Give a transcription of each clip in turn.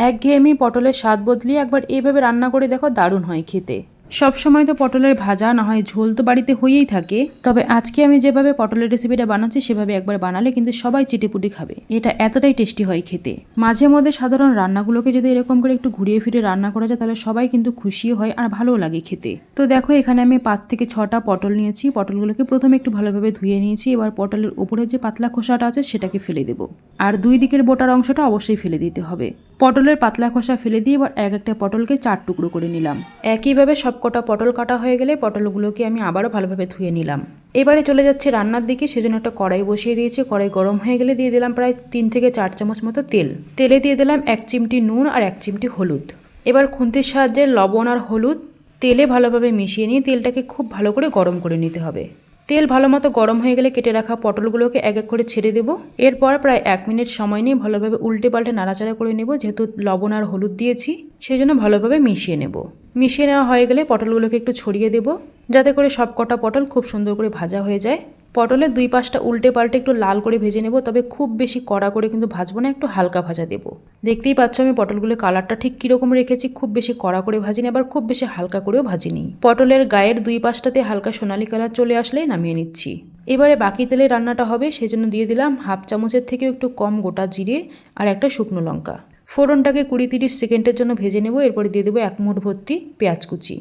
একঘেয়েমি পটলের স্বাদ বদলিয়ে একবার এইভাবে রান্না করে দেখো দারুণ হয় খেতে। সব সময় তো পটলের ভাজা, না হয় ঝোল তো বাড়িতে হয়েই থাকে। তবে আজকে আমি যেভাবে পটলের রেসিপিটা বানাচ্ছি, সেভাবে একবার বানালে কিন্তু সবাই চিটিপুটি খাবে। এটা এতটাই টেস্টি হয় খেতে। মাঝে মধ্যে সাধারণ রান্নাগুলোকে যদি এরকম করে একটু ঘুরিয়ে ফিরে রান্না করা যায়, তাহলে সবাই কিন্তু খুশিও হয় আর ভালোও লাগে খেতে। তো দেখো, এখানে আমি পাঁচ থেকে ছটা পটল নিয়েছি। পটলগুলোকে প্রথমে একটু ভালোভাবে ধুয়ে নিয়েছি। এবার পটলের উপরে যে পাতলা খোসাটা আছে, সেটাকে ফেলে দেবো। আর দুই দিকের বোটার অংশটা অবশ্যই ফেলে দিতে হবে। পটলের পাতলা খোসা ফেলে দিয়ে এবার এক একটা পটলকে চার টুকরো করে নিলাম। একইভাবে সবকটা পটল কাটা হয়ে গেলে পটলগুলোকে আমি আবারও ভালোভাবে ধুয়ে নিলাম। এবারে চলে যাচ্ছে রান্নার দিকে, সেজন্য একটা কড়াই বসিয়ে দিয়েছি। কড়াই গরম হয়ে গেলে দিয়ে দিলাম প্রায় তিন থেকে চার চামচ মতো তেল। তেলে দিয়ে দিলাম এক চিমটি নুন আর এক চিমটি হলুদ। এবার খুন্তির সাহায্যে লবণ আর হলুদ তেলে ভালোভাবে মিশিয়ে নিয়ে তেলটাকে খুব ভালো করে গরম করে নিতে হবে। তেল ভালো মতো গরম হয়ে গেলে কেটে রাখা পটলগুলোকে এক এক করে ছেড়ে দেবো। এরপর প্রায় এক মিনিট সময় নিয়ে ভালোভাবে উল্টে পাল্টে নাড়াচাড়া করে নেব, যেহেতু লবণ আর হলুদ দিয়েছি সেই জন্য ভালোভাবে মিশিয়ে নেব। মিশিয়ে নেওয়া হয়ে গেলে পটলগুলোকে একটু ছড়িয়ে দেব। যাতে করে সব কটা পটল খুব সুন্দর করে ভাজা হয়ে যায়। পটলের দুই পাশটা উল্টে পাল্টে একটু লাল করে ভেজে নেব, তবে খুব বেশি কড়া করে কিন্তু ভাজবো না, একটু হালকা ভাজা দেব। দেখতেই পাচ্ছ আমি পটলগুলোর কালারটা ঠিক কীরকম রেখেছি, খুব বেশি কড়া করে ভাজিনি, আবার খুব বেশি হালকা করেও ভাজিনি। পটলের গায়ের দুই পাশটাতে হালকা সোনালি কালার চলে আসলেই নামিয়ে নিচ্ছি। এবারে বাকি তেলে রান্নাটা হবে, সেজন্য দিয়ে দিলাম হাফ চামচের থেকেও একটু কম গোটা জিরে আর একটা শুকনো লঙ্কা। ফোড়নটাকে কুড়ি তিরিশ সেকেন্ডের জন্য ভেজে নেব, এরপরে দিয়ে দেবো এক মুঠ ভর্তি পেঁয়াজ কুচি।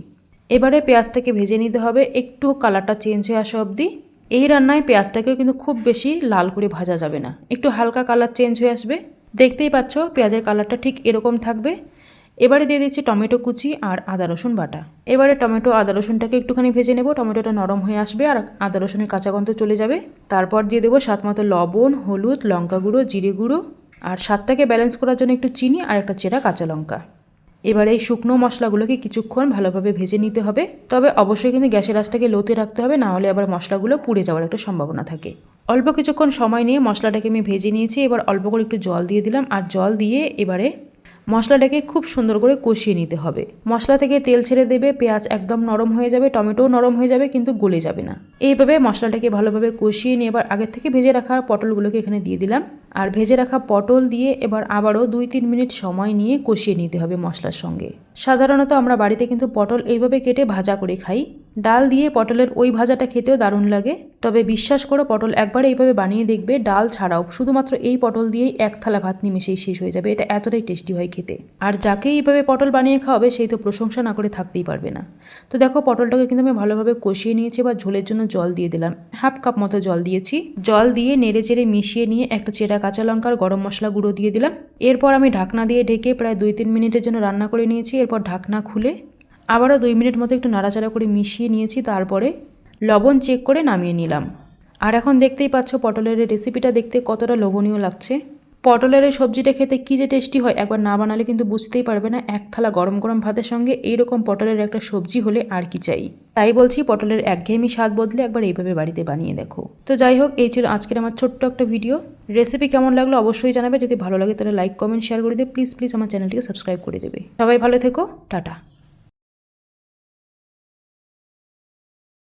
এবারে পেঁয়াজটাকে ভেজে নিতে হবে, একটু কালারটা চেঞ্জ হয়ে আসা অবধি। এই রান্নায় পেঁয়াজটাকেও কিন্তু খুব বেশি লাল করে ভাজা যাবে না, একটু হালকা কালার চেঞ্জ হয়ে আসবে। দেখতেই পাচ্ছ, পেঁয়াজের কালারটা ঠিক এরকম থাকবে। এবারে দিয়ে দিচ্ছি টমেটো কুচি আর আদা রসুন বাটা। এবারে টমেটো, আদা রসুনটাকে একটুখানি ভেজে নেব, টমেটোটা নরম হয়ে আসবে আর আদা রসুনের কাঁচা গন্ধ চলে যাবে। তারপর দিয়ে দেবো স্বাদ মতো লবণ, হলুদ, লঙ্কা গুঁড়ো, জিরে গুঁড়ো আর স্বাদটাকে ব্যালেন্স করার জন্য একটু চিনি আর একটা চেরা কাঁচা লঙ্কা। এবার এই শুকনো মশলাগুলোকে কিছুক্ষণ ভালোভাবে ভেজে নিতে হবে। তবে অবশ্যই কিন্তু গ্যাসের আঁচটাকে লোতে রাখতে হবে, না হলে আবার মশলাগুলো পুড়ে যাওয়ার একটা সম্ভাবনা থাকে। অল্প কিছুক্ষণ সময় নিয়ে মশলাটাকে আমি ভেজে নিয়েছি, এবার অল্প করে একটু জল দিয়ে দিলাম। আর জল দিয়ে এবারে মশলাটাকে খুব সুন্দর করে কষিয়ে নিতে হবে। মশলা থেকে তেল ছেড়ে দেবে, পেঁয়াজ একদম নরম হয়ে যাবে, টমেটোও নরম হয়ে যাবে, কিন্তু গলে যাবে না। এইভাবে মশলাটাকে ভালোভাবে কষিয়ে নিয়ে এবার আগের থেকে ভেজে রাখা পটলগুলোকে এখানে দিয়ে দিলাম। আর ভেজে রাখা পটল দিয়ে এবার আবারও দুই তিন মিনিট সময় নিয়ে কষিয়ে নিতে হবে মশলার সঙ্গে। সাধারণত আমরা বাড়িতে কিন্তু পটল এইভাবে কেটে ভাজা করে খাই। ডাল দিয়ে পটলের ওই ভাজাটা খেতেও দারুণ লাগে। তবে বিশ্বাস করো, পটল একবার এইভাবে বানিয়ে দেখবে, ডাল ছাড়াও শুধুমাত্র এই পটল দিয়েই এক থালা ভাত নিমেষেই শেষ হয়ে যাবে। এটা এতটাই টেস্টি হয় খেতে। আর যাকে এইভাবে পটল বানিয়ে খাওয়াবে সেই তো প্রশংসা না করে থাকতেই পারবে না। তো দেখো, পটলটাকে কিন্তু আমি ভালোভাবে কষিয়ে নিয়েছি বা ঝোলের জন্য জল দিয়ে দিলাম। হাফ কাপ মতো জল দিয়েছি। জল দিয়ে নেড়ে চেড়ে মিশিয়ে নিয়ে একটা চেরা কাঁচা লঙ্কার গরম মশলা গুঁড়ো দিয়ে দিলাম। এরপর আমি ঢাকনা দিয়ে ঢেকে প্রায় দুই তিন মিনিটের জন্য রান্না করে নিয়েছি। এরপর ঢাকনা খুলে আবারও দুই মিনিট মতো একটু নাড়াচাড়া করে মিশিয়ে নিয়েছি, তারপরে লবণ চেক করে নামিয়ে নিলাম। আর এখন দেখতেই পাচ্ছ পটলের রেসিপিটা দেখতে কতটা লোভনীয় লাগছে। পটলের সবজিটা খেতে কী যে টেস্টি হয় একবার না বানালে কিন্তু বুঝতেই পারবে না। এক থালা গরম গরম ভাতের সঙ্গে এইরকম পটলের একটা সবজি হলে আর কি চাই। তাই বলছি পটলের একঘেয়েমি স্বাদ বদলে একবার এইভাবে বাড়িতে বানিয়ে দেখো। তো যাই হোক, এই ছিল আজকের আমার ছোট্ট একটা ভিডিও রেসিপি কেমন লাগল অবশ্যই জানাবে। যদি ভালো লাগে তাহলে লাইক কমেন্ট শেয়ার করে দেবে। প্লিজ প্লিজ আমার চ্যানেলটিকে সাবস্ক্রাইব করে দেবে। সবাই ভালো থেকো। টাটা।